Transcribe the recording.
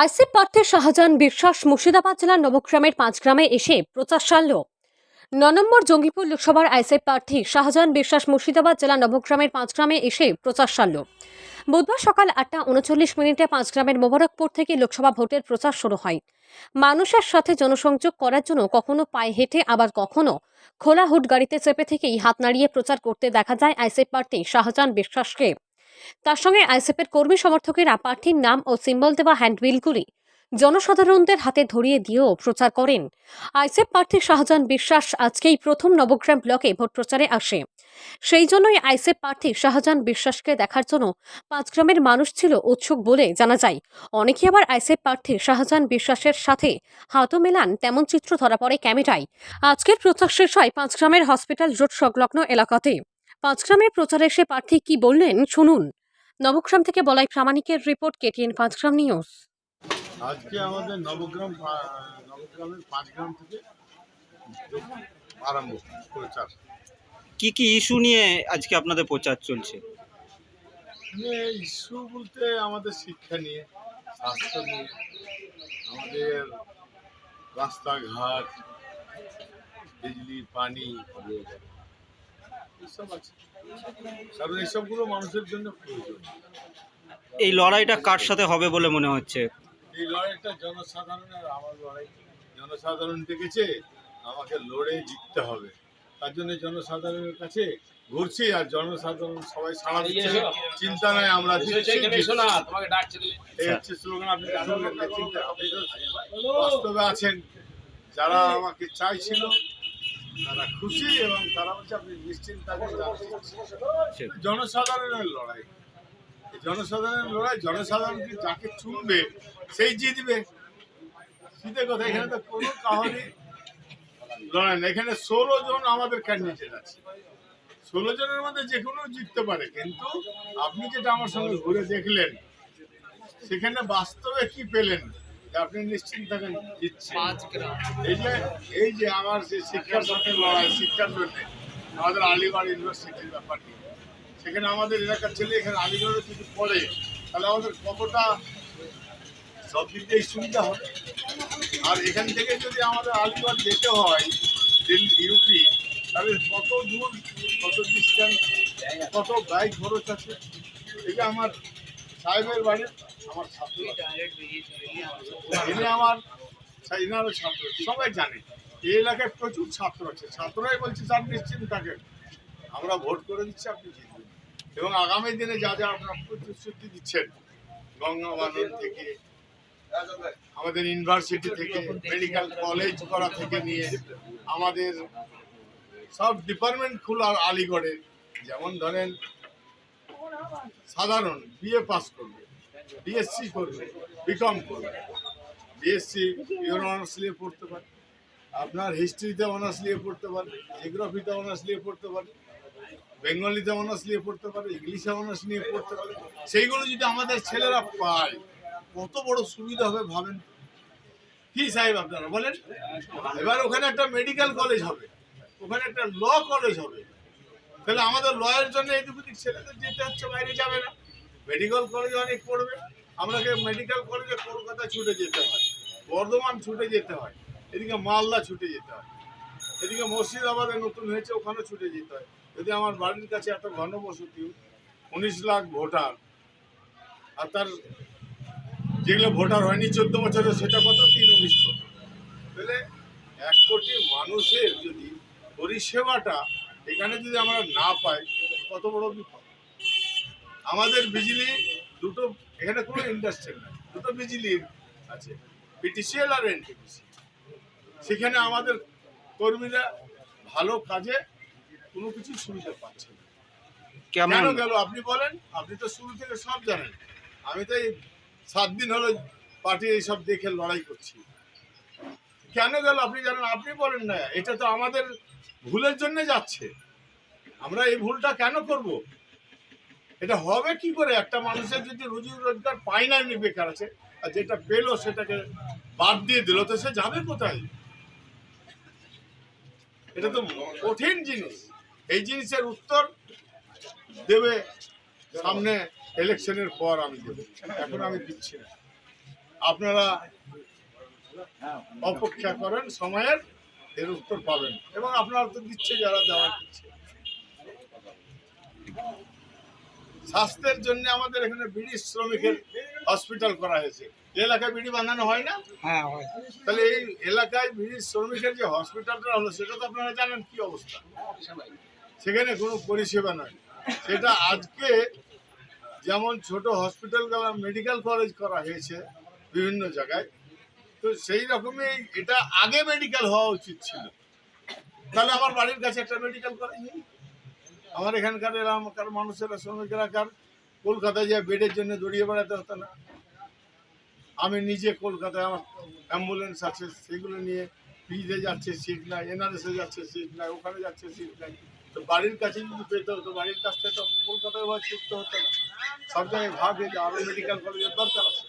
আইসিপ প্রার্থী শাহজাহান বিশ্বাস মুর্শিদাবাদ জেলার নবগ্রামের পাঁচগ্রামে এসে প্রচার সারল। নম্বর জঙ্গিপুর লোকসভার আইসিপ প্রার্থী শাহজাহান বিশ্বাস মুর্শিদাবাদ জেলার নবগ্রামের পাঁচগ্রামে এসে প্রচার সারল। বুধবার সকাল আটটা উনচল্লিশ মিনিটে পাঁচগ্রামের মোবারকপুর থেকে লোকসভা ভোটের প্রচার শুরু হয়। মানুষের সাথে জনসংযোগ করার জন্য কখনো পায়ে হেঁটে, আবার কখনো খোলা হুট গাড়িতে চেপে থেকেই হাত নাড়িয়ে প্রচার করতে দেখা যায় আইসিপ প্রার্থী শাহজাহান বিশ্বাসকে। তার সঙ্গে আইসিপের কর্মী সমর্থকেরা প্রার্থীর নাম ও সিম্বল দেওয়া হ্যান্ডবিলগুলি জনসাধারণদের হাতে ধরিয়ে দিয়েও প্রচার করেন। আইসিপ প্রার্থী শাহজাহান বিশ্বাস আজকেই প্রথম নবগ্রাম ব্লকে ভোট প্রচারে আসে। সেই জন্যই আইসিপ প্রার্থী শাহজাহান বিশ্বাসকে দেখার জন্য পাঁচগ্রামের মানুষ ছিল উৎসুক বলে জানা যায়। অনেকে আবার আইসিপ প্রার্থী শাহজাহান বিশ্বাসের সাথে হাতও মেলান, তেমন চিত্র ধরা পড়ে ক্যামেরায়। আজকের প্রচার শেষ হয় পাঁচগ্রামের হসপিটাল রোড সংলগ্ন এলাকাতে। পাঁচগ্রামের প্রচারে এসে প্রার্থী কি বললেন শুনুন। নবগ্রাম থেকে বলাই প্রামাণিকের রিপোর্ট কেটিএন পাঁচগ্রাম নিউজ। আজকে আমাদের নবগ্রাম নবগ্রামের পাঁচ গ্রাম থেকে আরম্ভ প্রচার কি কি ইস্যু নিয়ে আজকে আপনাদের প্রচার চলছে? ইস্যু বলতে আমাদের শিক্ষা নিয়ে স্বাস্থ্য নিয়ে আমাদের রাস্তাঘাট বিজলি পানি এসব আছে। কারণ এসবগুলো মানুষের জন্য প্রয়োজন। এই লড়াইটা কার সাথে হবে বলে মনে হচ্ছে? এই লড়াইটা জনসাধারণের আমার লড়াই। জনসাধারণ দেখেছে আমাকে লড়ে জিততে হবে। তার জন্য জনসাধারণের কাছে ঘুরছি আর জনসাধারণ সবাই সাড়া দিচ্ছে। চিন্তা নাই আমরা। এই হচ্ছে স্লোগান আপনি বাস্তবে আছেন। যারা আমাকে চাইছিল তারা খুশি এবং তারা বলছে আপনি নিশ্চিন্ত জনসাধারণের লড়াই। এই জনসাধারণের লড়াই, জনসাধারণ কি যাকে চুনবে, সেই জিতবে শীতের কথা, এখানে তো কোনো কাহানি লড়াই না এখানে ষোলো জন আমাদের ক্যান্ডিডেট আছে। ষোলো জনের মধ্যে যে কোনো জিততে পারে, কিন্তু আপনি যেটা আমার সঙ্গে ঘুরে দেখলেন, সেখানে বাস্তবে কি পেলেন আপনি নিশ্চিন্ত থাকেন এই যে এই যে আমার যে শিক্ষার সাথে লড়াই, শিক্ষার জন্য, আমাদের আলিগড় ইউনিভার্সিটির ব্যাপার নিয়ে। সেখানে আমাদের এলাকার ছেলে এখানে আলিগড়ে যদি পড়ে, তাহলে আমাদের কতটা সব দিক দিয়ে সুবিধা হবে? আর এখান থেকে যদি আমাদের আলিগড় যেতে হয়, দিল্লি, ইউপি, তাহলে কত দূর, কত ডিস্টেন্স কত বাইক খরচ আছে? এটা আমার সাহেবের বাড়ি, আমার ছাত্র আমার ইনারও ছাত্র, সবাই জানে। এই এলাকায় প্রচুর ছাত্র আছে। ছাত্ররাই বলছে, স্যার, নিশ্চিন্ত থাকেন। আমরা ভোট করে দিচ্ছি, আপনি এবং আগামী দিনে যা যা আপনারা প্রতিশ্রুতি দিচ্ছেন, গঙ্গা থেকে, আমাদের ইউনিভার্সিটি থেকে, মেডিকেল কলেজ করা থেকে নিয়ে আমাদের সব ডিপার্টমেন্ট খোলা আলিগড়ে। যেমন ধরেন, সাধারণ বিএ পাস করবে বিএসসি করবে বিকম করবে বিএসসি অনার্স পড়তে পারে। আপনার হিস্ট্রিতে অনার্স নিয়ে পড়তে পারে জিওগ্রাফিতে অনার্স নিয়ে পড়তে পারে বেঙ্গলিতে অনার্স নিয়ে পড়তে পারে ইংলিশে অনার্স নিয়ে পড়তে পারে, সেইগুলো যদি আমাদের ছেলেরা পায়, কত বড় সুবিধা হবে ভাবেন? কি সাহেব আপনারা বলেন? এবার ওখানে একটা মেডিকেল কলেজ হবে, ওখানে একটা ল কলেজ হবে। তাহলে আমাদের লয়ের জন্য এইটুকু ছেলেদের যেতে হচ্ছে, বাইরে যাবে না। মেডিকেল কলেজ অনেক পড়বে আপনাকে মেডিকেল কলেজে কলকাতা ছুটে যেতে হয়, বর্ধমান ছুটে যেতে হয়। এদিকে মালদা ছুটে যেতে হয়। এদিকে মুর্শিদাবাদে নতুন হয়েছে ওখানে ছুটে যেতে হয়। যদি আমার বাড়ির কাছে এত ঘনবসতি উনিশ লাখ ভোটার, আর তার যেগুলো ভোটার হয়নি চোদ্দ বছরে সেটা কত? তিন উনিশ কোটি। তাহলে এক কোটি মানুষের যদি পরিষেবাটা এখানে যদি আমরা না পাই, কত বড় বিপদ? আমাদের বিজলি দুটো, এখানে কোনো ইন্ডাস্ট্রি নাই, দুটো বিজলি আছে পিটিসিএল আর এনটিপিসি সেখানে আমাদের কর্মীরা ভালো কাজে কোনো কিছু সুবিধা পাচ্ছে না। কেন গেল? আপনি বলেন আপনি তো শুরু থেকে সব জানেন। আমি তো এই সাত দিন হলো পার্টি এইসব দেখে লড়াই করছি। কেন গেল? আপনি জানেন আপনি বলেন না এটা তো আমাদের ভুলের জন্য যাচ্ছে। আমরা এই ভুলটা কেন করব? এটা হবে কি করে? একটা মানুষের যদি রুজি রোজগার পায় না এমনি বেকার আছে আর যেটা পেল সেটাকে বাদ দিয়ে দিল তো সে যাবে কোথায়? এটা তো কঠিন জিনিস। এই জিনিসের উত্তর দেবে সামনে ইলেকশনের পর আমি দেবো। এখন আমি দিচ্ছি না। আপনারা অপেক্ষা করেন, সময়ের এর উত্তর পাবেন। এবং আপনারা তো দিচ্ছে, যারা দেওয়া দিচ্ছে। স্বাস্থ্যের জন্য আমাদের এখানে বিড়ি শ্রমিকের হসপিটাল করা হয়েছে। এলাকায় বিড়ি বানানো হয় না? হ্যাঁ হয়। তাহলে এই এলাকায় বিড়ি শ্রমিকের যে হসপিটালটা হলো সেটা তো আপনারা জানেন কি অবস্থা? সেখানে কোনো পরিষেবা নয় সেটা আজকে যেমন ছোট হসপিটাল মেডিকেল কলেজ করা হয়েছে বিভিন্ন জায়গায় তো সেই রকমই এটা আগে মেডিকেল হওয়া উচিত ছিল। তাহলে আমার বাড়ির কাছে একটা মেডিকেল কলেজ নেই? আমার এখানকার এলাকার মানুষেরা শ্রমিক এলাকার কলকাতায় যা বেডের জন্য দৌড়িয়ে বেড়াতে হতো না। আমি নিজে কলকাতায় আমার অ্যাম্বুলেন্স আছে, সেগুলো নিয়ে পিজে যাচ্ছে সিট নাই এনআরএসে যাচ্ছে সিট নাই, ওখানে যাচ্ছে সিট নাই। তো বাড়ির কাছে যদি পেতে হতো, বাড়ির কাছ থেকে তো কলকাতায় সুস্থ হতো না। সব জায়গায় ভাবে যে আরও মেডিকেল কলেজের দরকার আছে।